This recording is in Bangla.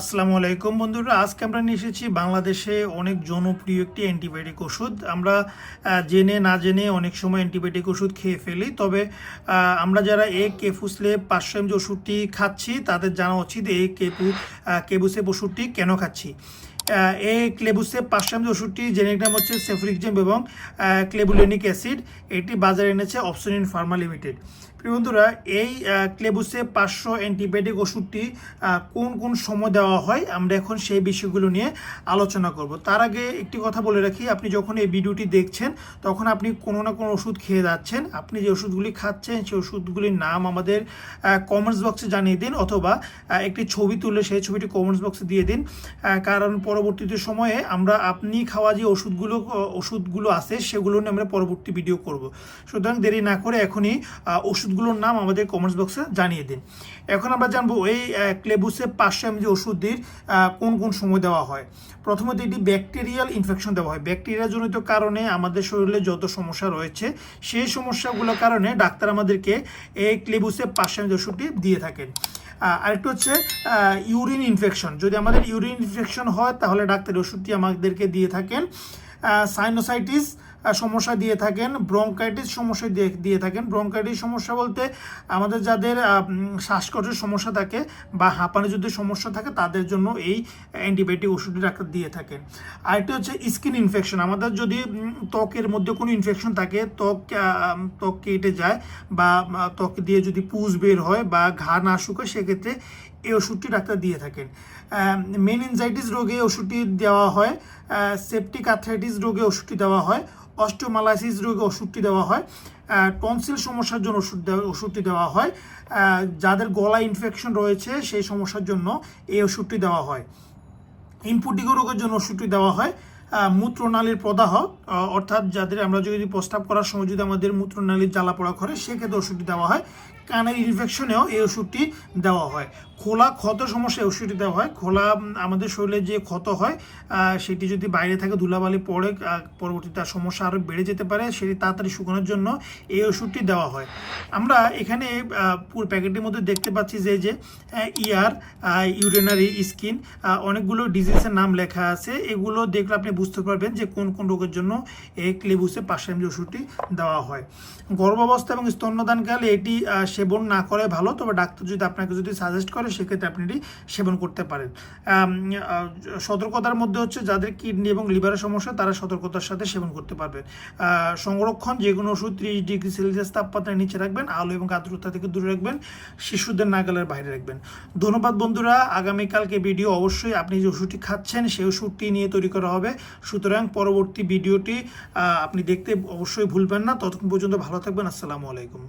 আসসালামু আলাইকুম বন্ধুরা, আজকে আমরা নিয়ে এসেছি বাংলাদেশে অনেক জনপ্রিয় একটি অ্যান্টিবায়োটিক ওষুধ। আমরা জেনে না জেনে অনেক সময় অ্যান্টিবায়োটিক ওষুধ খেয়ে ফেলি, তবে আমরা যারা এ কেফুসলে পাঁচশো এম যে ওষুধটি খাচ্ছি, তাদের জানা উচিত এই কেপু কেবুসেপ ওষুধটি কেন খাচ্ছি। আহ, এই ক্লেবুসেপ পাঁচশো এম ওষুধটি জেনেরিক নাম হচ্ছে সেফরিকজেম এবং ক্লেবুলেনিক অ্যাসিড। এটি বাজারে এনেছে অপশনিন ফার্মা লিমিটেড। বন্ধুরা এই ক্লেবুসে পাঁচশো অ্যান্টিবায়োটিক ওষুধটি কোন কোন সময় দেওয়া হয় আমরা এখন সেই বিষয়গুলো নিয়ে আলোচনা করব। তার আগে একটি কথা বলে রাখি আপনি যখন এই ভিডিওটি দেখছেন তখন আপনি কোনো না কোনো ওষুধ খেয়ে যাচ্ছেন। আপনি যে ওষুধগুলি খাচ্ছেন সেই ওষুধগুলির নাম আমাদের কমেন্টস বক্সে জানিয়ে দিন অথবা একটি ছবি তুলে সেই ছবিটি কমেন্টস বক্সে দিয়ে দিন। কারণ পরবর্তীতে সময়ে আমরা আপনি খাওয়া যে ওষুধগুলো ওষুধগুলো আছে সেগুলো নিয়ে আমরা পরবর্তী ভিডিও করব। সুতরাং দেরি না করে এখনই ওষুধগুলোর নাম আমাদের কমেন্টস বক্সে জানিয়ে দিন। এখন আমরা জানব এই ক্লেবুসে পাঁচশো এম জি ওষুধটির কোন কোন সময় দেওয়া হয়? প্রথমত এটি ব্যাকটেরিয়াল ইনফেকশন দেওয়া হয়। ব্যাকটেরিয়া জনিত কারণে আমাদের শরীরে যত সমস্যা রয়েছে, সেই সমস্যাগুলোর কারণে ডাক্তার আমাদেরকে এই ক্লেবুসে পাঁচশো এম জি ওষুধটি দিয়ে থাকেন। আরেকটা হচ্ছে ইউরিন ইনফেকশন যদি আমাদের ইউরিন ইনফেকশন হয় তাহলে ডাক্তার ওষুধটি আমাদেরকে দিয়ে থাকেন সাইনোসাইটিস সমস্যা দিয়ে থাকেন ব্রঙ্কাইটিস সমস্যা দিয়ে দিয়ে থাকেন। ব্রঙ্কাইটিস সমস্যা বলতে আমাদের যাদের শ্বাসকষ্টের সমস্যা থাকে বা হাঁপানি যদি সমস্যা থাকে, তাদের জন্য এই অ্যান্টিবায়োটিক ওষুধটি ডাক্তার দিয়ে থাকেন। আরেকটি হচ্ছে স্কিন ইনফেকশন আমাদের যদি ত্বকের মধ্যে কোনো ইনফেকশন থাকে, ত্বক ত্বক কেটে যায় বা ত্বক দিয়ে যদি পুজ বের হয় বা ঘা না শুকায়, সেক্ষেত্রে এই ওষুধটি ডাক্তার দিয়ে থাকেন। মেনিনজাইটিস রোগে ওষুধটি দেওয়া হয় সেপটিক আর্থ্রাইটিস রোগে ওষুধটি দেওয়া হয় অস্টোমালাইসিস রোগে ওষুধটি দেওয়া হয় টনসিল সমস্যার জন্য ওষুধ দেওয়া, ওষুধটি দেওয়া হয় যাদের গলা ইনফেকশন রয়েছে সেই সমস্যার জন্য এই ওষুধটি দেওয়া হয়। ইনপুটিগো রোগের জন্য ওষুধটি দেওয়া হয় মূত্রনালীর প্রদাহ অর্থাৎ যাদের আমরা যদি প্রস্তাব করার সময় যদি আমাদের মূত্রনালীর জ্বালা পোড়া করে, সেক্ষেত্রে ওষুধটি দেওয়া হয়। কানের ইনফেকশনেও এই ওষুধটি দেওয়া হয়। খোলা ক্ষত সমস্যা এই ওষুধটি দেওয়া হয়। খোলা আমাদের শরীরে যে ক্ষত হয় সেটি যদি বাইরে থাকে ধুলাবালি পড়ে পরবর্তীতে তার সমস্যা আরও বেড়ে যেতে পারে, সেটি তাড়াতাড়ি শুকানোর জন্য এই ওষুধটি দেওয়া হয়। আমরা এখানে পুরো প্যাকেটের মধ্যে দেখতে পাচ্ছি যে যে ইয়ার ইউরিনারি স্কিন অনেকগুলো ডিজিজের নাম লেখা আছে। এগুলো দেখলে আপনি বুঝতে পারবেন যে কোন কোন রোগের জন্য এই ক্লেবুসে পাঁচশো এমজি ওষুধটি দেওয়া হয়। গর্ভাবস্থা এবং স্তন্যদানকালে এটি সেবন না করে ভালো, তবে ডাক্তার যদি আপনাকে যদি সাজেস্ট করে, সেক্ষেত্রে আপনি এটি সেবন করতে পারেন। সতর্কতার মধ্যে হচ্ছে যাদের কিডনি এবং লিভারের সমস্যা, তারা সতর্কতার সাথে সেবন করতে পারবেন। সংরক্ষণ, যে কোনো ওষুধ ত্রিশ ডিগ্রি সেলসিয়াস তাপমাত্রায় নিচে রাখবেন, আলো এবং আর্দ্রতা থেকে দূরে রাখবেন, শিশুদের নাগালের বাইরে রাখবেন। ধন্যবাদ বন্ধুরা, আগামীকালকে ভিডিও অবশ্যই আপনি যে ওষুধটি খাচ্ছেন, সেই ওষুধটি নিয়ে তৈরি করা হবে। সুতরাং পরবর্তী ভিডিওটি আপনি দেখতে অবশ্যই ভুলবেন না। ততক্ষণ পর্যন্ত ভালো থাকবেন। আসসালামু আলাইকুম।